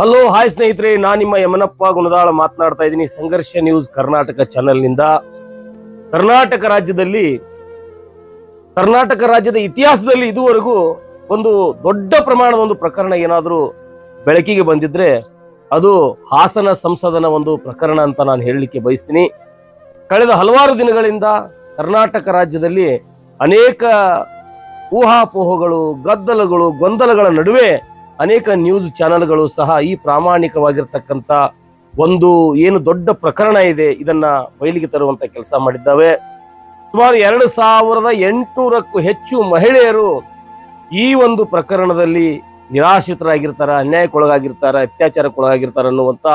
Hello hi ಸ್ನೇಹಿತರೆ. ನಾನು ನಿಮ್ಮ ಯಮನಪ್ಪ ಗುಣದಾಳ ಮಾತನಾಡ್ತಾ ಇದ್ದೀನಿ. ಸಂಘರ್ಷ ನ್ಯೂಸ್ ಕರ್ನಾಟಕ ಚಾನೆಲ್ನಿಂದ ಕರ್ನಾಟಕ ರಾಜ್ಯದಲ್ಲಿ, ಕರ್ನಾಟಕ ರಾಜ್ಯದ ಇತಿಹಾಸದಲ್ಲಿ ಇದುವರೆಗೂ ಒಂದು ದೊಡ್ಡ ಪ್ರಮಾಣದ ಒಂದು ಪ್ರಕರಣ ಏನಾದರೂ ಬೆಳಕಿಗೆ ಬಂದಿದ್ರೆ ಅದು ಹಾಸನ ಸಂಸದನ ಒಂದು ಪ್ರಕರಣ ಅಂತ ನಾನು ಹೇಳಲಿಕ್ಕೆ ಬಯಸ್ತೀನಿ. ಕಳೆದ ಹಲವಾರು ದಿನಗಳಿಂದ ಕರ್ನಾಟಕ ರಾಜ್ಯದಲ್ಲಿ ಅನೇಕ ಊಹಾಪೋಹಗಳು, ಗದ್ದಲಗಳು, ಗೊಂದಲಗಳ ನಡುವೆ ಅನೇಕ ನ್ಯೂಸ್ ಚಾನೆಲ್ಗಳು ಸಹ ಈ ಪ್ರಾಮಾಣಿಕವಾಗಿರ್ತಕ್ಕಂಥ ಒಂದು ಏನು ದೊಡ್ಡ ಪ್ರಕರಣ ಇದೆ ಇದನ್ನ ಬಯಲಿಗೆ ತರುವಂತ ಕೆಲಸ ಮಾಡಿದ್ದಾವೆ. ಸುಮಾರು ಎರಡು ಸಾವಿರದ ಎಂಟುನೂರಕ್ಕೂ ಹೆಚ್ಚು ಮಹಿಳೆಯರು ಈ ಒಂದು ಪ್ರಕರಣದಲ್ಲಿ ನಿರಾಶ್ರಿತರಾಗಿರ್ತಾರೆ, ಅನ್ಯಾಯಕ್ಕೊಳಗಾಗಿರ್ತಾರೆ, ಅತ್ಯಾಚಾರಕ್ಕೊಳಗಾಗಿರ್ತಾರೆ ಅನ್ನುವಂತ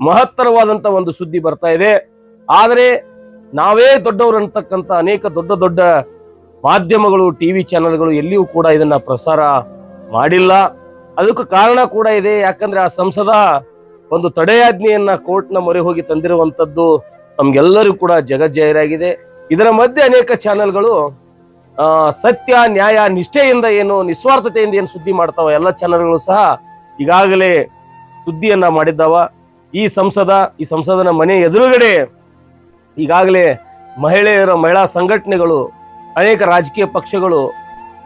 ಮಹತ್ತರವಾದಂತ ಒಂದು ಸುದ್ದಿ ಬರ್ತಾ ಇದೆ. ಆದರೆ ನಾವೇ ದೊಡ್ಡವರು ಅಂತಕ್ಕಂಥ ಅನೇಕ ದೊಡ್ಡ ದೊಡ್ಡ ಮಾಧ್ಯಮಗಳು, ಟಿವಿ ಚಾನೆಲ್ಗಳು ಎಲ್ಲಿಯೂ ಕೂಡ ಇದನ್ನ ಪ್ರಸಾರ ಮಾಡಿಲ್ಲ. ಅದಕ್ಕೂ ಕಾರಣ ಕೂಡ ಇದೆ, ಯಾಕಂದ್ರೆ ಆ ಸಂಸದ ಒಂದು ತಡೆಯಾಜ್ಞೆಯನ್ನ ಕೋರ್ಟ್ನ ಮೊರೆ ಹೋಗಿ ತಂದಿರುವಂತದ್ದು ನಮ್ಗೆಲ್ಲರಿಗೂ ಕೂಡ ಜಗಜ್ಜಾಹಿರಾಗಿದೆ ಇದರ ಮಧ್ಯೆ ಅನೇಕ ಚಾನೆಲ್ಗಳು ಸತ್ಯ, ನ್ಯಾಯ, ನಿಷ್ಠೆಯಿಂದ ಏನು ನಿಸ್ವಾರ್ಥತೆಯಿಂದ ಏನು ಸುದ್ದಿ ಮಾಡ್ತಾವ ಎಲ್ಲ ಚಾನೆಲ್ಗಳು ಸಹ ಈಗಾಗಲೇ ಸುದ್ದಿಯನ್ನ ಮಾಡಿದ್ದಾವ. ಈ ಸಂಸದ, ಈ ಸಂಸದನ ಮನೆ ಎದುರುಗಡೆ ಈಗಾಗಲೇ ಮಹಿಳೆಯರ ಮಹಿಳಾ ಸಂಘಟನೆಗಳು, ಅನೇಕ ರಾಜಕೀಯ ಪಕ್ಷಗಳು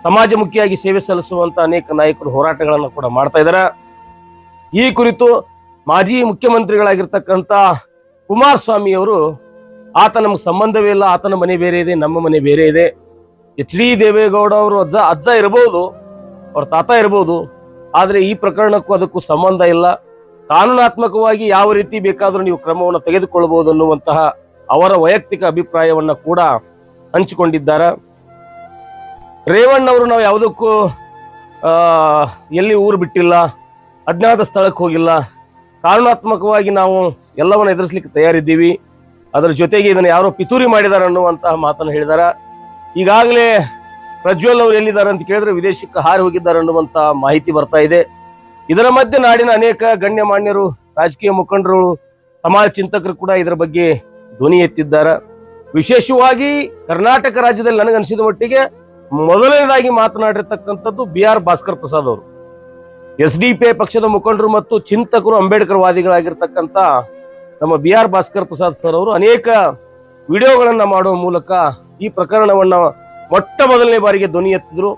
ಸಮಾಜಮುಖಿಯಾಗಿ ಸೇವೆ ಸಲ್ಲಿಸುವಂತ ಅನೇಕ ನಾಯಕರು ಹೋರಾಟಗಳನ್ನು ಕೂಡ ಮಾಡ್ತಾ ಇದ್ದಾರೆ ಈ ಕುರಿತು ಮಾಜಿ ಮುಖ್ಯಮಂತ್ರಿಗಳಾಗಿರ್ತಕ್ಕಂಥ ಕುಮಾರಸ್ವಾಮಿ ಅವರು, ಆತ ನಮಗೆ ಸಂಬಂಧವೇ ಇಲ್ಲ, ಆತನ ಮನೆ ಬೇರೆ ಇದೆ, ನಮ್ಮ ಮನೆ ಬೇರೆ ಇದೆ. ಎಚ್ ಡಿ ದೇವೇಗೌಡ ಅವರು ಅಜ್ಜ ಅಜ್ಜ ಇರಬಹುದು ಅವ್ರ ತಾತ ಇರಬಹುದು ಆದರೆ ಈ ಪ್ರಕರಣಕ್ಕೂ ಅದಕ್ಕೂ ಸಂಬಂಧ ಇಲ್ಲ. ಕಾನೂನಾತ್ಮಕವಾಗಿ ಯಾವ ರೀತಿ ಬೇಕಾದರೂ ನೀವು ಕ್ರಮವನ್ನು ತೆಗೆದುಕೊಳ್ಳಬಹುದು ಅನ್ನುವಂತಹ ಅವರ ವೈಯಕ್ತಿಕ ಅಭಿಪ್ರಾಯವನ್ನ ಕೂಡ ಹಂಚಿಕೊಂಡಿದ್ದಾರೆ. ರೇವಣ್ಣ ಅವರು ನಾವು ಯಾವುದಕ್ಕೂ ಎಲ್ಲಿ ಊರು ಬಿಟ್ಟಿಲ್ಲ, ಅಜ್ಞಾತ ಸ್ಥಳಕ್ಕೆ ಹೋಗಿಲ್ಲ. ಕಾರಣಾತ್ಮಕವಾಗಿ ನಾವು ಎಲ್ಲವನ್ನು ಎದುರಿಸ್ಲಿಕ್ಕೆ ತಯಾರಿದ್ದೀವಿ. ಅದರ ಜೊತೆಗೆ ಇದನ್ನು ಯಾರೋ ಪಿತೂರಿ ಮಾಡಿದ್ದಾರೆ ಅನ್ನುವಂತಹ ಮಾತನ್ನು ಹೇಳಿದಾರ. ಈಗಾಗಲೇ ಪ್ರಜ್ವಲ್ ಅವರು ಎಲ್ಲಿದ್ದಾರೆ ಅಂತ ಕೇಳಿದ್ರೆ ವಿದೇಶಕ್ಕೆ ಹಾರಿ ಹೋಗಿದ್ದಾರೆ ಅನ್ನುವಂಥ ಮಾಹಿತಿ ಬರ್ತಾ ಇದೆ. ಇದರ ಮಧ್ಯೆ ನಾಡಿನ ಅನೇಕ ಗಣ್ಯಮಾನ್ಯರು ರಾಜಕೀಯ ಮುಖಂಡರು, ಸಮಾಜ ಚಿಂತಕರು ಕೂಡ ಇದರ ಬಗ್ಗೆ ಧ್ವನಿ ಎತ್ತಿದ್ದಾರೆ. ವಿಶೇಷವಾಗಿ ಕರ್ನಾಟಕ ರಾಜ್ಯದಲ್ಲಿ ನನಗನ್ಸಿದ ಮಟ್ಟಿಗೆ ಮೊದಲನೇದಾಗಿ ಮಾತನಾಡಿರ್ತಕ್ಕಂಥದ್ದು ಬಿ ಆರ್ ಭಾಸ್ಕರ್ ಪ್ರಸಾದ್ ಅವರು. ಎಸ್ ಡಿ ಪಿ ಪಕ್ಷದ ಮುಖಂಡರು ಮತ್ತು ಚಿಂತಕರು, ಅಂಬೇಡ್ಕರ್ ವಾದಿಗಳಾಗಿರ್ತಕ್ಕಂಥ ನಮ್ಮ B R Bhaskar Prasad sir ಅವರು ಅನೇಕ ವಿಡಿಯೋಗಳನ್ನ ಮಾಡುವ ಮೂಲಕ ಈ ಪ್ರಕರಣವನ್ನ ಮೊಟ್ಟ ಮೊದಲನೇ ಬಾರಿಗೆ ಧ್ವನಿ ಎತ್ತಿದ್ರು.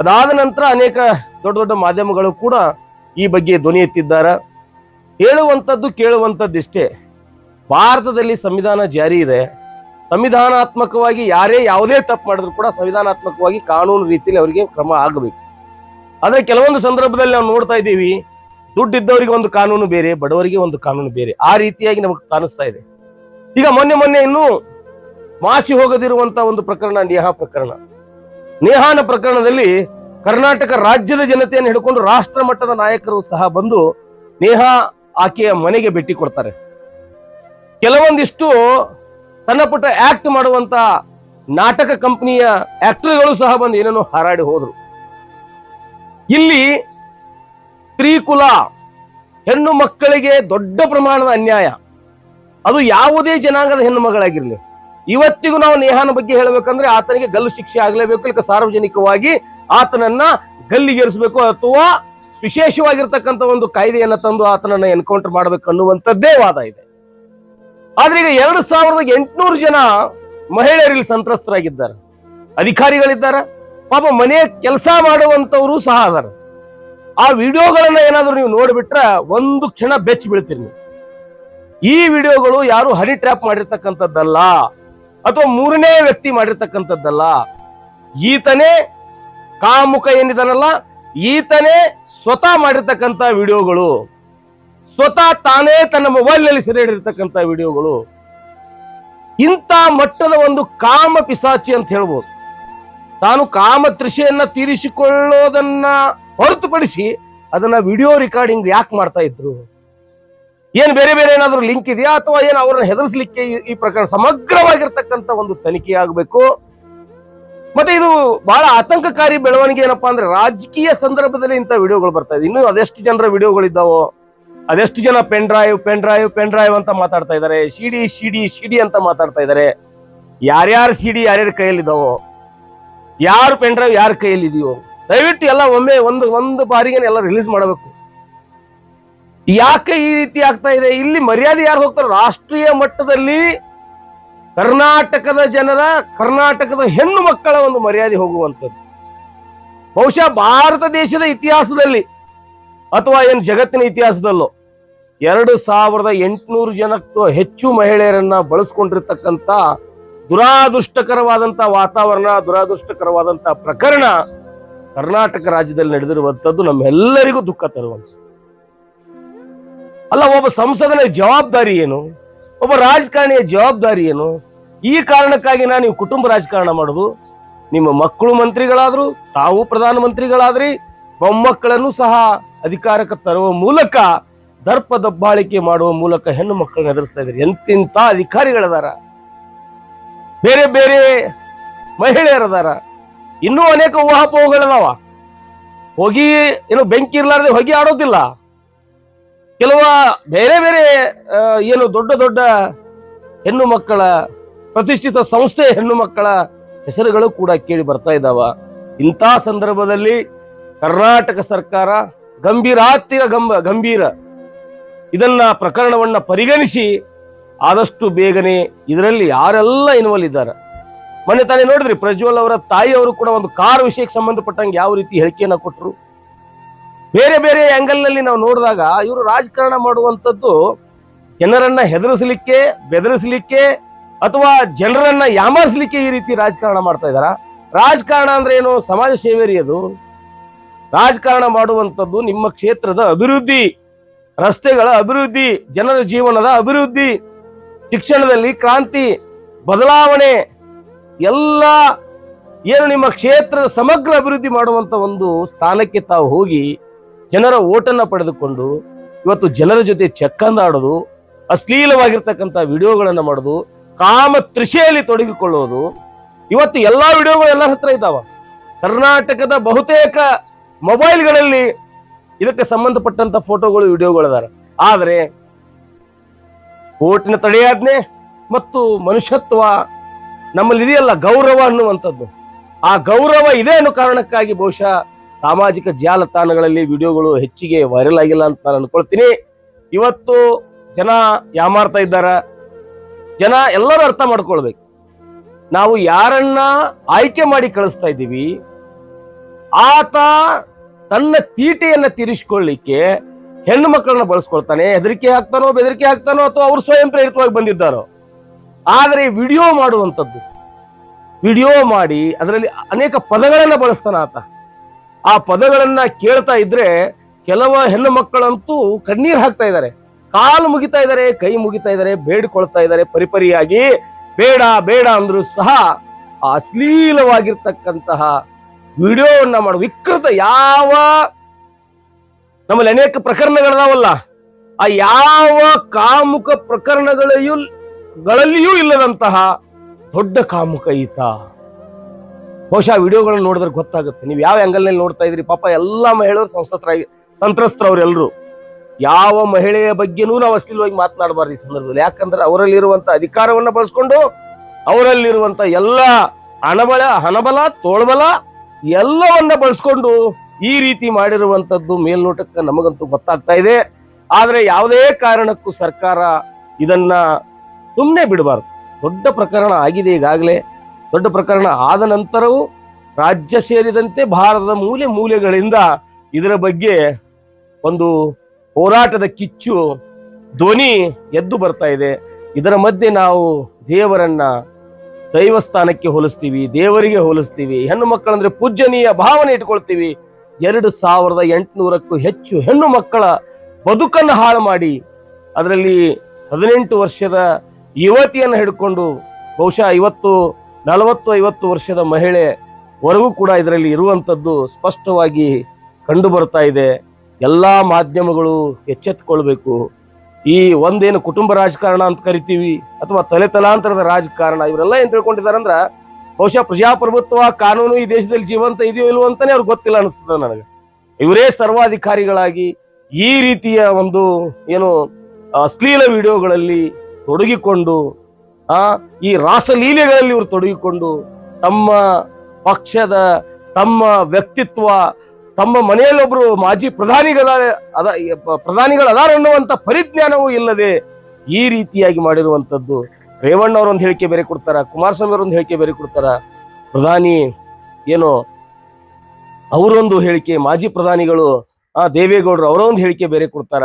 ಅದಾದ ನಂತರ ಅನೇಕ ದೊಡ್ಡ ದೊಡ್ಡ ಮಾಧ್ಯಮಗಳು ಕೂಡ ಈ ಬಗ್ಗೆ ಧ್ವನಿ ಎತ್ತಿದ್ದಾರೆ. ಹೇಳುವಂಥದ್ದು ಕೇಳುವಂಥದ್ದಿಷ್ಟೇ. ಭಾರತದಲ್ಲಿ ಸಂವಿಧಾನ ಜಾರಿ ಇದೆ. ಸಂವಿಧಾನಾತ್ಮಕವಾಗಿ ಯಾರೇ ಯಾವುದೇ ತಪ್ಪು ಮಾಡಿದ್ರು ಕೂಡ ಸಂವಿಧಾನಾತ್ಮಕವಾಗಿ ಕಾನೂನು ರೀತಿಯಲ್ಲಿ ಅವರಿಗೆ ಕ್ರಮ ಆಗಬೇಕು. ಆದರೆ ಕೆಲವೊಂದು ಸಂದರ್ಭದಲ್ಲಿ ನಾವು ನೋಡ್ತಾ ಇದ್ದೀವಿ, ದುಡ್ಡಿದ್ದವರಿಗೆ ಒಂದು ಕಾನೂನು ಬೇರೆ, ಬಡವರಿಗೆ ಒಂದು ಕಾನೂನು ಬೇರೆ, ಆ ರೀತಿಯಾಗಿ ನಮಗೆ ಕಾಣಿಸ್ತಾ ಇದೆ. ಈಗ ಮೊನ್ನೆ ಮೊನ್ನೆ ಇನ್ನು ಮಾಸಿ ಹೋಗದಿರುವಂತಹ ಒಂದು ಪ್ರಕರಣ, ನೇಹಾ ಪ್ರಕರಣ. ನೇಹಾನ ಪ್ರಕರಣದಲ್ಲಿ ಕರ್ನಾಟಕ ರಾಜ್ಯದ ಜನತೆಯನ್ನು ಹಿಡ್ಕೊಂಡು ರಾಷ್ಟ್ರ ಮಟ್ಟದ ನಾಯಕರು ಸಹ ಬಂದು ನೇಹಾ ಆಕೆಯ ಮನೆಗೆ ಭೇಟಿ ಕೊಡ್ತಾರೆ. ಕೆಲವೊಂದಿಷ್ಟು ಸಣ್ಣ ಪುಟ್ಟ ಆಕ್ಟ್ ಮಾಡುವಂತ ನಾಟಕ ಕಂಪನಿಯ ಆಕ್ಟರ್ಗಳು ಸಹ ಬಂದು ಏನೇನೋ ಹಾರಾಡಿ ಹೋದ್ರು. ಇಲ್ಲಿ ಸ್ತ್ರೀಕುಲ, ಹೆಣ್ಣು ಮಕ್ಕಳಿಗೆ ದೊಡ್ಡ ಪ್ರಮಾಣದ ಅನ್ಯಾಯ. ಅದು ಯಾವುದೇ ಜನಾಂಗದ ಹೆಣ್ಣು ಮಗಳಾಗಿರ್ಲಿ. ಇವತ್ತಿಗೂ ನಾವು ನೇಹಾನ ಬಗ್ಗೆ ಹೇಳಬೇಕಂದ್ರೆ ಆತನಿಗೆ ಗಲ್ಲು ಶಿಕ್ಷೆ ಆಗಲೇಬೇಕು ಇಲ್ಲ ಸಾರ್ವಜನಿಕವಾಗಿ ಆತನನ್ನ ಗಲ್ಲಿಗೇರಿಸಬೇಕು ಅಥವಾ ವಿಶೇಷವಾಗಿರ್ತಕ್ಕಂಥ ಒಂದು ಕಾಯ್ದೆಯನ್ನು ತಂದು ಆತನನ್ನ ಎನ್ಕೌಂಟರ್ ಮಾಡಬೇಕು ಅನ್ನುವಂಥದ್ದೇ ವಾದ ಇದೆ. ಆದ್ರೆ ಈಗ ಎರಡು ಸಾವಿರದ ಎಂಟುನೂರು ಜನ ಮಹಿಳೆಯರಲ್ಲಿ ಸಂತ್ರಸ್ತರಾಗಿದ್ದಾರೆ. ಅಧಿಕಾರಿಗಳಿದ್ದಾರೆ. ಪಾಪ ಮನೆ ಕೆಲಸ ಮಾಡುವಂತವರು ಸಹ ಅದಾರ. ಆ ವಿಡಿಯೋಗಳನ್ನ ಏನಾದರೂ ನೀವು ನೋಡಿಬಿಟ್ರೆ ಒಂದು ಕ್ಷಣ ಬೆಚ್ಚಿ ಬೀಳ್ತೀರಿ ನೀವು. ಈ ವಿಡಿಯೋಗಳು ಯಾರು ಹನಿ ಟ್ರ್ಯಾಪ್ ಮಾಡಿರ್ತಕ್ಕಂಥದ್ದಲ್ಲ, ಅಥವಾ ಮೂರನೇ ವ್ಯಕ್ತಿ ಮಾಡಿರ್ತಕ್ಕಂಥದ್ದಲ್ಲ, ಈತನೇ ಕಾಮುಖ ಏನಿದಾನಲ್ಲ ಈತನೇ ಸ್ವತಃ ಮಾಡಿರ್ತಕ್ಕಂಥ ವಿಡಿಯೋಗಳು. ಸ್ವತಃ ತಾನೇ ತನ್ನ ಮೊಬೈಲ್ನಲ್ಲಿ ಸೆರೆ ಹಿಡಿದಿರ್ತಕ್ಕಂಥ ವಿಡಿಯೋಗಳು ಇಂಥ ಮಟ್ಟದ ಒಂದು ಕಾಮ ಪಿಸಾಚಿ ಅಂತ ಹೇಳ್ಬೋದು. ತಾನು ಕಾಮ ತೃಷೆಯನ್ನ ತೀರಿಸಿಕೊಳ್ಳೋದನ್ನ ಹೊರತುಪಡಿಸಿ ಅದನ್ನ ವಿಡಿಯೋ ರೆಕಾರ್ಡಿಂಗ್ ಯಾಕೆ ಮಾಡ್ತಾ ಇದ್ರು? ಏನ್ ಬೇರೆ ಬೇರೆ ಏನಾದರೂ ಲಿಂಕ್ ಇದೆಯಾ? ಅಥವಾ ಏನು ಅವ್ರನ್ನ ಹೆದರಿಸಲಿಕ್ಕೆ ಈ- ಪ್ರಕಾರ ಸಮಗ್ರವಾಗಿರ್ತಕ್ಕಂಥ ಒಂದು ತನಿಖೆ ಆಗಬೇಕು? ಮತ್ತೆ ಇದು ಬಹಳ ಆತಂಕಕಾರಿ ಬೆಳವಣಿಗೆ ಏನಪ್ಪಾ ಅಂದ್ರೆ ರಾಜಕೀಯ ಸಂದರ್ಭದಲ್ಲಿ ಇಂಥ ವಿಡಿಯೋಗಳು ಬರ್ತಾ ಇದೆ. ಇನ್ನು ಅದೆಷ್ಟು ಜನರ ವಿಡಿಯೋಗಳಿದ್ದಾವೋ? ಅದೆಷ್ಟು ಜನ pen drive pen drive pen drive ಅಂತ ಮಾತಾಡ್ತಾ ಇದ್ದಾರೆ? ಸಿಡಿ ಸಿಡಿ ಸಿಡಿ ಅಂತ ಮಾತಾಡ್ತಾ ಇದ್ದಾರೆ. ಯಾರ್ಯಾರು ಸಿಡಿ ಯಾರ್ಯಾರ ಕೈಯಲ್ಲಿದ್ದಾವೋ, ಯಾರು ಪೆನ್ ಡ್ರೈವ್ ಯಾರ ಕೈಯಲ್ಲಿ ಇದೆಯೋ ದಯವಿಟ್ಟು ಎಲ್ಲ ಒಮ್ಮೆ ಒಂದು ಒಂದು ಬಾರಿಗೆ ಎಲ್ಲ ರಿಲೀಸ್ ಮಾಡಬೇಕು. ಯಾಕೆ ಈ ರೀತಿ ಆಗ್ತಾ ಇದೆ? ಇಲ್ಲಿ ಮರ್ಯಾದೆ ಯಾರು ಹೋಗ್ತಾರೆ? ರಾಷ್ಟ್ರೀಯ ಮಟ್ಟದಲ್ಲಿ ಕರ್ನಾಟಕದ ಜನರ, ಕರ್ನಾಟಕದ ಹೆಣ್ಣು ಮಕ್ಕಳ ಒಂದು ಮರ್ಯಾದೆ ಹೋಗುವಂಥದ್ದು. ಬಹುಶಃ ಭಾರತ ದೇಶದ ಇತಿಹಾಸದಲ್ಲಿ ಅಥವಾ ಏನು ಜಗತ್ತಿನ ಇತಿಹಾಸದಲ್ಲೋ, ಎರಡು ಸಾವಿರದ ಎಂಟುನೂರು ಜನಕ್ಕೂ ಹೆಚ್ಚು ಮಹಿಳೆಯರನ್ನ ಬಳಸ್ಕೊಂಡಿರ್ತಕ್ಕಂಥ ದುರಾದೃಷ್ಟಕರವಾದಂಥ ವಾತಾವರಣ, ದುರಾದೃಷ್ಟಕರವಾದಂಥ ಪ್ರಕರಣ ಕರ್ನಾಟಕ ರಾಜ್ಯದಲ್ಲಿ ನಡೆದಿರುವಂಥದ್ದು ನಮ್ಮೆಲ್ಲರಿಗೂ ದುಃಖ ತರುವಂಥ ಅಲ್ಲ, ಒಬ್ಬ ಸಂಸದನ ಜವಾಬ್ದಾರಿ ಏನು? ಒಬ್ಬ ರಾಜಕಾರಣಿಯ ಜವಾಬ್ದಾರಿ ಏನು? ಈ ಕಾರಣಕ್ಕಾಗಿ ನಾನು ನೀವು ಕುಟುಂಬ ರಾಜಕಾರಣ ಮಾಡೋದು? ನಿಮ್ಮ ಮಕ್ಕಳು ಮಂತ್ರಿಗಳಾದ್ರು, ತಾವು ಪ್ರಧಾನಮಂತ್ರಿಗಳಾದ್ರಿ, ಮೊಮ್ಮಕ್ಕಳನ್ನು ಸಹ ಅಧಿಕಾರಕ್ಕೆ ತರುವ ಮೂಲಕ ದರ್ಪ ದಬ್ಬಾಳಿಕೆ ಮಾಡುವ ಮೂಲಕ ಹೆಣ್ಣು ಮಕ್ಕಳನ್ನ ಎದುರಿಸ್ತಾ ಇದ್ದಾರೆ. ಎಂತಿಂತ ಅಧಿಕಾರಿಗಳದಾರ? ಬೇರೆ ಬೇರೆ ಮಹಿಳೆಯರದಾರ? ಇನ್ನೂ ಅನೇಕ ಊಹಾಪೋಹಗಳದಾವ ಹೋಗಿ ಏನು ಬೆಂಕಿ ಇರ್ಲಾರ್ದೆ ಹೊಗೆ ಆಡೋದಿಲ್ಲ. ಕೆಲವ ಬೇರೆ ಬೇರೆ ಏನು ದೊಡ್ಡ ದೊಡ್ಡ ಹೆಣ್ಣು ಮಕ್ಕಳ ಪ್ರತಿಷ್ಠಿತ ಸಂಸ್ಥೆ ಹೆಣ್ಣು ಮಕ್ಕಳ ಹೆಸರುಗಳು ಕೂಡ ಕೇಳಿ ಬರ್ತಾ ಇದ್ದಾವ. ಇಂಥ ಸಂದರ್ಭದಲ್ಲಿ ಕರ್ನಾಟಕ ಸರ್ಕಾರ ಗಂಭೀರಾತಿರ ಗಂಭ ಗಂಭೀರ. ಇದನ್ನ ಪ್ರಕರಣವನ್ನ ಪರಿಗಣಿಸಿ ಆದಷ್ಟು ಬೇಗನೆ ಇದರಲ್ಲಿ ಯಾರೆಲ್ಲ ಇನ್ವಾಲ್ವ್ ಇದ್ದಾರೆ. ಮೊನ್ನೆ ತಾನೇ ನೋಡಿದ್ರಿ ಪ್ರಜ್ವಲ್ ಅವರ ತಾಯಿಯವರು ಕೂಡ ಒಂದು ಕಾರ್ ವಿಷಯಕ್ಕೆ ಸಂಬಂಧಪಟ್ಟಂಗೆ ಯಾವ ರೀತಿ ಹೇಳಿಕೆಯನ್ನು ಕೊಟ್ಟರು ಬೇರೆ ಬೇರೆ ಆಂಗಲ್ನಲ್ಲಿ ನಾವು ನೋಡಿದಾಗ ಇವರು ರಾಜಕಾರಣ ಮಾಡುವಂಥದ್ದು ಜನರನ್ನ ಹೆದರಿಸಲಿಕ್ಕೆ, ಬೆದರಿಸಲಿಕ್ಕೆ ಅಥವಾ ಜನರನ್ನ ಯಾಮಾರಿಸಲಿಕ್ಕೆ ಈ ರೀತಿ ರಾಜಕಾರಣ ಮಾಡ್ತಾ ಇದ್ದಾರಾ? ರಾಜಕಾರಣ ಅಂದ್ರೆ ಏನು? ಸಮಾಜ ಸೇವೆ ರೀ ಅದು? ರಾಜಕಾರಣ ಮಾಡುವಂಥದ್ದು ನಿಮ್ಮ ಕ್ಷೇತ್ರದ ಅಭಿವೃದ್ಧಿ, ರಸ್ತೆಗಳ ಅಭಿವೃದ್ಧಿ, ಜನರ ಜೀವನದ ಅಭಿವೃದ್ಧಿ, ಶಿಕ್ಷಣದಲ್ಲಿ ಕ್ರಾಂತಿ, ಬದಲಾವಣೆ, ಎಲ್ಲ ಏನು ನಿಮ್ಮ ಕ್ಷೇತ್ರದ ಸಮಗ್ರ ಅಭಿವೃದ್ಧಿ ಮಾಡುವಂಥ ಒಂದು ಸ್ಥಾನಕ್ಕೆ ತಾವು ಹೋಗಿ ಜನರ ಓಟನ್ನು ಪಡೆದುಕೊಂಡು ಇವತ್ತು ಜನರ ಜೊತೆ ಚಕ್ಕಂದಾಡೋದು ಅಶ್ಲೀಲವಾಗಿರ್ತಕ್ಕಂಥ ವಿಡಿಯೋಗಳನ್ನು ಮಾಡೋದು, ಕಾಮ ತ್ರಿಷೆಯಲ್ಲಿ ತೊಡಗಿಕೊಳ್ಳೋದು, ಇವತ್ತು ಎಲ್ಲ ವಿಡಿಯೋಗಳು ಎಲ್ಲರ ಹತ್ರ ಇದ್ದಾವ. ಕರ್ನಾಟಕದ ಬಹುತೇಕ ಮೊಬೈಲ್ಗಳಲ್ಲಿ ಇದಕ್ಕೆ ಸಂಬಂಧಪಟ್ಟಂತ ಫೋಟೋಗಳು, ವಿಡಿಯೋಗಳಿದಾರೆ. ಆದರೆ ಕೋರ್ಟಿನ ತಡೆಯಾಜ್ಞೆ ಮತ್ತು ಮನುಷ್ಯತ್ವ ನಮ್ಮಲ್ಲಿ ಇದೆಯಲ್ಲ ಗೌರವ ಅನ್ನುವಂಥದ್ದು. ಆ ಗೌರವ ಇದೆ ಅನ್ನೋ ಕಾರಣಕ್ಕಾಗಿ ಬಹುಶಃ ಸಾಮಾಜಿಕ ಜಾಲತಾಣಗಳಲ್ಲಿ ವಿಡಿಯೋಗಳು ಹೆಚ್ಚಿಗೆ ವೈರಲ್ ಆಗಿಲ್ಲ ಅಂತ ನಾನು ಅನ್ಕೊಳ್ತೀನಿ. ಇವತ್ತು ಜನ ಯಾಮಾರ್ತಾ ಇದ್ದಾರ? ಜನ ಎಲ್ಲರೂ ಅರ್ಥ ಮಾಡ್ಕೊಳ್ಬೇಕು. ನಾವು ಯಾರನ್ನ ಆಯ್ಕೆ ಮಾಡಿ ಕಳಿಸ್ತಾ ಇದ್ದೀವಿ ಆತ ತನ್ನ ತೀಟೆಯನ್ನ ತೀರಿಸಿಕೊಳ್ಳಿಕ್ಕೆ ಹೆಣ್ಣು ಮಕ್ಕಳನ್ನ ಬಳಸ್ಕೊಳ್ತಾನೆ, ಹೆದರಿಕೆ ಹಾಕ್ತಾನೋ ಬೆದರಿಕೆ ಹಾಕ್ತಾನೋ ಅಥವಾ ಅವರು ಸ್ವಯಂ ಪ್ರೇರಿತವಾಗಿ ಬಂದಿದ್ದಾರೋ? ಆದರೆ ವಿಡಿಯೋ ಮಾಡುವಂಥದ್ದು, ವಿಡಿಯೋ ಮಾಡಿ ಅದರಲ್ಲಿ ಅನೇಕ ಪದಗಳನ್ನ ಬಳಸ್ತಾನ ಆತ. ಆ ಪದಗಳನ್ನ ಕೇಳ್ತಾ ಇದ್ರೆ ಕೆಲವ ಹೆಣ್ಣು ಮಕ್ಕಳಂತೂ ಕಣ್ಣೀರ್ ಹಾಕ್ತಾ ಇದ್ದಾರೆ. ಕಾಲು ಮುಗಿತಾ ಇದ್ದಾರೆ, ಕೈ ಮುಗಿತಾ ಇದ್ದಾರೆ, ಬೇಡಿಕೊಳ್ತಾ ಇದ್ದಾರೆ, ಪರಿಪರಿಯಾಗಿ ಬೇಡ ಬೇಡ ಅಂದ್ರೂ ಸಹ ಅಶ್ಲೀಲವಾಗಿರ್ತಕ್ಕಂತಹ ವಿಡಿಯೋವನ್ನ ಮಾಡು. ವಿಕೃತ ಯಾವ ನಮ್ಮಲ್ಲಿ ಅನೇಕ ಪ್ರಕರಣಗಳಿದಾವಲ್ಲ, ಆ ಯಾವ ಕಾಮುಕ ಪ್ರಕರಣಗಳೂ ಗಳಲ್ಲಿಯೂ ಇಲ್ಲದಂತಹ ದೊಡ್ಡ ಕಾಮುಕ ಈತ. ಬಹುಶಃ ವಿಡಿಯೋಗಳನ್ನ ನೋಡಿದ್ರೆ ಗೊತ್ತಾಗುತ್ತೆ. ನೀವು ಯಾವ ಆ್ಯಂಗಲ್ನಲ್ಲಿ ನೋಡ್ತಾ ಇದ್ರಿ ಪಾಪ ಎಲ್ಲ ಮಹಿಳೆಯರು ಸಂಸತ್ರ ಸಂತ್ರಸ್ತರವ್ರು ಎಲ್ಲರೂ ಯಾವ ಮಹಿಳೆಯ ಬಗ್ಗೆನೂ ನಾವು ಅಶ್ಲೀಲವಾಗಿ ಮಾತನಾಡಬಾರ್ದು ಈ ಸಂದರ್ಭದಲ್ಲಿ. ಯಾಕಂದ್ರೆ ಅವರಲ್ಲಿರುವಂಥ ಅಧಿಕಾರವನ್ನು ಬಳಸ್ಕೊಂಡು ಅವರಲ್ಲಿರುವಂಥ ಎಲ್ಲ ಹಣಬಲ ಹಣಬಲ, ತೋಳ್ಬಲ ಎಲ್ಲವನ್ನ ಬಳಸ್ಕೊಂಡು ಈ ರೀತಿ ಮಾಡಿರುವಂತದ್ದು ಮೇಲ್ನೋಟಕ್ಕೆ ನಮಗಂತೂ ಗೊತ್ತಾಗ್ತಾ ಇದೆ. ಆದ್ರೆ ಯಾವುದೇ ಕಾರಣಕ್ಕೂ ಸರ್ಕಾರ ಇದನ್ನ ಸುಮ್ಮನೆ ಬಿಡಬಾರ್ದು. ದೊಡ್ಡ ಪ್ರಕರಣ ಆಗಿದೆ ಈಗಾಗಲೇ. ದೊಡ್ಡ ಪ್ರಕರಣ ಆದ ನಂತರವೂ ರಾಜ್ಯ ಸೇರಿದಂತೆ ಭಾರತದ ಮೂಲೆ ಮೂಲೆಗಳಿಂದ ಇದರ ಬಗ್ಗೆ ಒಂದು ಹೋರಾಟದ ಕಿಚ್ಚು ಧ್ವನಿ ಎದ್ದು ಬರ್ತಾ ಇದೆ. ಇದರ ಮಧ್ಯೆ ನಾವು ದೇವರನ್ನ ದೈವಸ್ಥಾನಕ್ಕೆ ಹೋಲಿಸ್ತೀವಿ, ದೇವರಿಗೆ ಹೋಲಿಸ್ತೀವಿ, ಹೆಣ್ಣು ಮಕ್ಕಳಂದ್ರೆ ಪೂಜ್ಯನೀಯ ಭಾವನೆ ಇಟ್ಕೊಳ್ತೀವಿ. ಎರಡು ಸಾವಿರದ ಎಂಟುನೂರಕ್ಕೂ ಹೆಚ್ಚು ಹೆಣ್ಣು ಮಕ್ಕಳ ಬದುಕನ್ನು ಹಾಳು ಮಾಡಿ, ಅದರಲ್ಲಿ ಹದಿನೆಂಟು ವರ್ಷದ ಯುವತಿಯನ್ನು ಹಿಡ್ಕೊಂಡು ಬಹುಶಃ ಇವತ್ತು ನಲವತ್ತು, ಐವತ್ತು ವರ್ಷದ ಮಹಿಳೆ ವರೆಗೂ ಕೂಡ ಇದರಲ್ಲಿ ಇರುವಂಥದ್ದು ಸ್ಪಷ್ಟವಾಗಿ ಕಂಡು ಬರ್ತಾ ಇದೆ. ಎಲ್ಲ ಮಾಧ್ಯಮಗಳು ಎಚ್ಚೆತ್ತುಕೊಳ್ಬೇಕು ಈ ಒಂದೇನು ಕುಟುಂಬ ರಾಜಕಾರಣ ಅಂತ ಕರಿತೀವಿ ಅಥವಾ ತಲೆ ತಲಾಂತರದ ರಾಜಕಾರಣ, ಇವರೆಲ್ಲ ಏನ್ ತಿಳ್ಕೊಂಡಿದ್ದಾರೆ ಅಂದ್ರ ಬಹುಶಃ ಪ್ರಜಾಪ್ರಭುತ್ವ ಕಾನೂನು ಈ ದೇಶದಲ್ಲಿ ಜೀವಂತ ಇದೆಯೋ ಇಲ್ವೋ ಅಂತಾನೆ ಅವ್ರಿಗೆ ಗೊತ್ತಿಲ್ಲ ಅನಿಸ್ತದೆ ನನಗೆ. ಇವರೇ ಸರ್ವಾಧಿಕಾರಿಗಳಾಗಿ ಈ ರೀತಿಯ ಒಂದು ಏನು ಅಶ್ಲೀಲ ವಿಡಿಯೋಗಳಲ್ಲಿ ತೊಡಗಿಕೊಂಡು, ಆ, ಈ ರಾಸಲೀಲೆಗಳಲ್ಲಿ ಇವರು ತೊಡಗಿಕೊಂಡು ತಮ್ಮ ಪಕ್ಷದ ತಮ್ಮ ವ್ಯಕ್ತಿತ್ವ ತಮ್ಮ ಮನೆಯಲ್ಲೊಬ್ರು ಮಾಜಿ ಪ್ರಧಾನಿಗಳ ಅದ ಪ್ರಧಾನಿಗಳು ಅದಾರ ಅನ್ನುವಂತ ಪರಿಜ್ಞಾನವೂ ಇಲ್ಲದೆ ಈ ರೀತಿಯಾಗಿ ಮಾಡಿರುವಂಥದ್ದು. ರೇವಣ್ಣ ಅವರೊಂದು ಹೇಳಿಕೆ ಬೇರೆ ಕೊಡ್ತಾರ, ಕುಮಾರಸ್ವಾಮಿ ಅವರೊಂದು ಹೇಳಿಕೆ ಬೇರೆ ಕೊಡ್ತಾರ. ಪ್ರಧಾನಿ, ಏನು, ಅವರೊಂದು ಹೇಳಿಕೆ, ಮಾಜಿ ಪ್ರಧಾನಿಗಳು, ಆ, ದೇವೇಗೌಡರು ಅವರೊಂದು ಹೇಳಿಕೆ ಬೇರೆ ಕೊಡ್ತಾರ.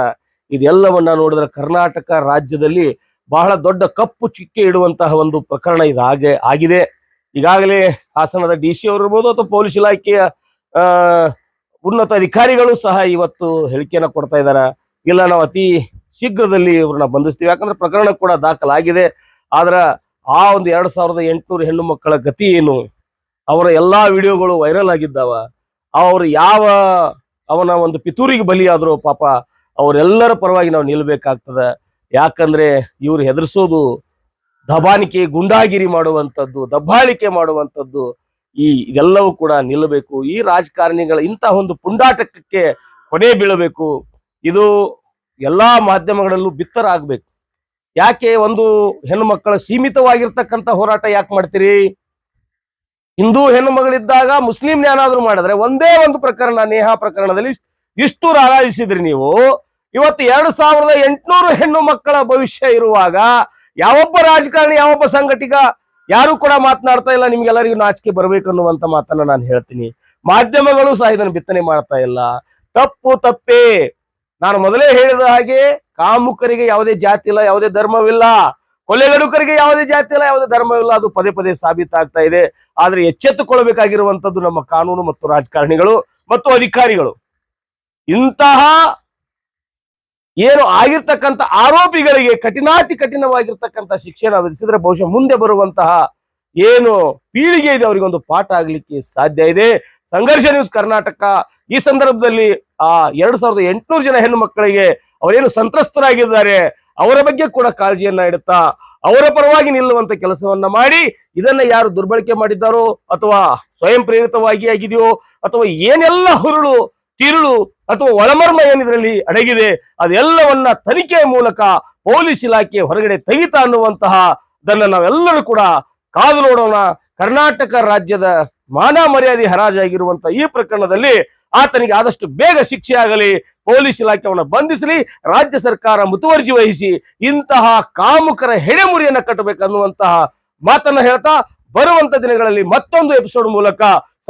ಇದೆಲ್ಲವನ್ನ ನೋಡಿದ್ರೆ ಕರ್ನಾಟಕ ರಾಜ್ಯದಲ್ಲಿ ಬಹಳ ದೊಡ್ಡ ಕಪ್ಪು ಚುಕ್ಕೆ ಇಡುವಂತಹ ಒಂದು ಪ್ರಕರಣ ಇದು ಹಾಗೆ ಆಗಿದೆ. ಈಗಾಗಲೇ ಹಾಸನದ ಡಿ ಸಿ ಅವರು ಇರ್ಬೋದು ಅಥವಾ ಪೊಲೀಸ್ ಇಲಾಖೆಯ ಉನ್ನತ ಅಧಿಕಾರಿಗಳು ಸಹ ಇವತ್ತು ಹೇಳಿಕೆಯನ್ನು ಕೊಡ್ತಾ ಇದ್ದಾರೆ. ಇಲ್ಲ, ನಾವು ಅತಿ ಶೀಘ್ರದಲ್ಲಿ ಇವ್ರನ್ನ ಬಂಧಿಸ್ತೀವಿ. ಯಾಕಂದ್ರೆ ಪ್ರಕರಣ ಕೂಡ ದಾಖಲಾಗಿದೆ. ಆದ್ರ ಆ ಒಂದು ಎರಡ್ ಸಾವಿರದ ಎಂಟುನೂರು ಹೆಣ್ಣು ಮಕ್ಕಳ ಗತಿ ಏನು? ಅವರ ಎಲ್ಲಾ ವಿಡಿಯೋಗಳು ವೈರಲ್ ಆಗಿದ್ದಾವ. ಅವ್ರು ಯಾವ ಅವನ ಒಂದು ಪಿತೂರಿಗೆ ಬಲಿಯಾದ್ರು ಪಾಪ ಅವರೆಲ್ಲರ ಪರವಾಗಿ ನಾವು ನಿಲ್ಬೇಕಾಗ್ತದ. ಯಾಕಂದ್ರೆ ಇವ್ರು ಹೆದರ್ಸೋದು ದಬಾನಿಕೆ, ಗುಂಡಾಗಿರಿ ಮಾಡುವಂಥದ್ದು, ದಬ್ಬಾಳಿಕೆ ಮಾಡುವಂಥದ್ದು ಈ ಇದೆಲ್ಲವೂ ಕೂಡ ನಿಲ್ಲಬೇಕು. ಈ ರಾಜಕಾರಣಿಗಳ ಇಂತಹ ಒಂದು ಪುಂಡಾಟಕ್ಕೆ ಕೊನೆ ಬೀಳಬೇಕು. ಇದು ಎಲ್ಲಾ ಮಾಧ್ಯಮಗಳಲ್ಲೂ ಬಿತ್ತರ ಆಗ್ಬೇಕು. ಯಾಕೆ ಒಂದು ಹೆಣ್ಣು ಮಕ್ಕಳ ಸೀಮಿತವಾಗಿರ್ತಕ್ಕಂಥ ಹೋರಾಟ ಯಾಕೆ ಮಾಡ್ತೀರಿ? ಹಿಂದೂ ಹೆಣ್ಣು ಮಗಳಿದ್ದಾಗ ಮುಸ್ಲಿಂ ಏನಾದ್ರೂ ಮಾಡಿದ್ರೆ ಒಂದೇ ಒಂದು ಪ್ರಕರಣ, ನೇಹ ಪ್ರಕರಣದಲ್ಲಿ ಇಷ್ಟು ರಾರಾಯಿಸಿದ್ರಿ ನೀವು. ಇವತ್ತು ಎರಡು ಸಾವಿರದ ಎಂಟುನೂರು ಹೆಣ್ಣು ಮಕ್ಕಳ ಭವಿಷ್ಯ ಇರುವಾಗ ಯಾವೊಬ್ಬ ರಾಜಕಾರಣಿ, ಯಾವೊಬ್ಬ ಸಂಘಟಿಗ ಯಾರು ಕೂಡ ಮಾತನಾಡ್ತಾ ಇಲ್ಲ, ನಿಮ್ಗೆಲ್ಲರಿಗೂ ನಾಚಿಕೆ ಬರಬೇಕು ಅನ್ನುವಂತ ಮಾತನ್ನ ನಾನು ಹೇಳ್ತೀನಿ. ಮಾಧ್ಯಮಗಳು ಸಹ ಇದನ್ನು ಬಿತ್ತನೆ ಮಾಡ್ತಾ ಇಲ್ಲ. ತಪ್ಪು ತಪ್ಪೇ. ನಾನು ಮೊದಲೇ ಹೇಳಿದ ಹಾಗೆ ಕಾಮುಕರಿಗೆ ಯಾವುದೇ ಜಾತಿ ಇಲ್ಲ, ಯಾವುದೇ ಧರ್ಮವಿಲ್ಲ. ಕೊಲೆಗಡುಕರಿಗೆ ಯಾವುದೇ ಜಾತಿ ಇಲ್ಲ, ಯಾವುದೇ ಧರ್ಮವಿಲ್ಲ. ಅದು ಪದೇ ಪದೇ ಸಾಬೀತಾಗ್ತಾ ಇದೆ. ಆದ್ರೆ ಎಚ್ಚೆತ್ತುಕೊಳ್ಬೇಕಾಗಿರುವಂತದ್ದು ನಮ್ಮ ಕಾನೂನು ಮತ್ತು ರಾಜಕಾರಣಿಗಳು ಮತ್ತು ಅಧಿಕಾರಿಗಳು. ಇಂತಹ ಏನು ಆಗಿರ್ತಕ್ಕಂಥ ಆರೋಪಿಗಳಿಗೆ ಕಠಿಣಾತಿ ಕಠಿಣವಾಗಿರ್ತಕ್ಕಂಥ ಶಿಕ್ಷಣ ವಿಧಿಸಿದ್ರೆ ಬಹುಶಃ ಮುಂದೆ ಬರುವಂತಹ ಏನು ಪೀಳಿಗೆ ಇದೆ, ಅವರಿಗೊಂದು ಪಾಠ ಆಗ್ಲಿಕ್ಕೆ ಸಾಧ್ಯ ಇದೆ. ಸಂಘರ್ಷ ನ್ಯೂಸ್ ಕರ್ನಾಟಕ ಈ ಸಂದರ್ಭದಲ್ಲಿ, ಆ, ಎರಡು ಸಾವಿರದ ಎಂಟುನೂರು ಜನ ಹೆಣ್ಣು ಮಕ್ಕಳಿಗೆ ಅವರೇನು ಸಂತ್ರಸ್ತರಾಗಿದ್ದಾರೆ, ಅವರ ಬಗ್ಗೆ ಕೂಡ ಕಾಳಜಿಯನ್ನ ಇಡುತ್ತಾ, ಅವರ ಪರವಾಗಿ ನಿಲ್ಲುವಂತ ಕೆಲಸವನ್ನ ಮಾಡಿ, ಇದನ್ನ ಯಾರು ದುರ್ಬಳಕೆ ಮಾಡಿದ್ದಾರೋ ಅಥವಾ ಸ್ವಯಂ ಪ್ರೇರಿತವಾಗಿ ಆಗಿದೆಯೋ ಅಥವಾ ಏನೆಲ್ಲ ಹುರುಳು ತಿರುಳು ಅಥವಾ ಒಳಮರ್ಮ ಏನಿದ್ರಲ್ಲಿ ಅಡಗಿದೆ, ಅದೆಲ್ಲವನ್ನ ತನಿಖೆಯ ಮೂಲಕ ಪೊಲೀಸ್ ಇಲಾಖೆ ಹೊರಗಡೆ ತೆಗಿತಾ ಅನ್ನುವಂತಹ ದನ್ನ ನಾವೆಲ್ಲರೂ ಕೂಡ ಕಾದು ನೋಡೋಣ. ಕರ್ನಾಟಕ ರಾಜ್ಯದ ಮಾನ ಮರ್ಯಾದೆ ಹರಾಜಾಗಿರುವಂತಹ ಈ ಪ್ರಕರಣದಲ್ಲಿ ಆತನಿಗೆ ಆದಷ್ಟು ಬೇಗ ಶಿಕ್ಷೆ ಆಗಲಿ, ಪೊಲೀಸ್ ಇಲಾಖೆ ಅವನ್ನ ಬಂಧಿಸಲಿ, ರಾಜ್ಯ ಸರ್ಕಾರ ಮುತುವರ್ಜಿ ವಹಿಸಿ ಇಂತಹ ಕಾಮುಕರ ಹೆಡೆಮುರಿಯನ್ನ ಕಟ್ಟಬೇಕನ್ನುವಂತಹ ಮಾತನ್ನ ಹೇಳ್ತಾ ಬರುವಂತ ದಿನಗಳಲ್ಲಿ ಮತ್ತೊಂದು ಎಪಿಸೋಡ್ ಮೂಲಕ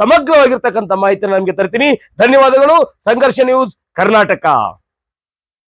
ಸಮಗ್ರವಾಗಿರ್ತಕ್ಕಂಥ ಮಾಹಿತಿಯನ್ನು ನಮಗೆ ತರ್ತೀನಿ. ಧನ್ಯವಾದಗಳು. ಸಂಘರ್ಷ ನ್ಯೂಸ್ ಕರ್ನಾಟಕ.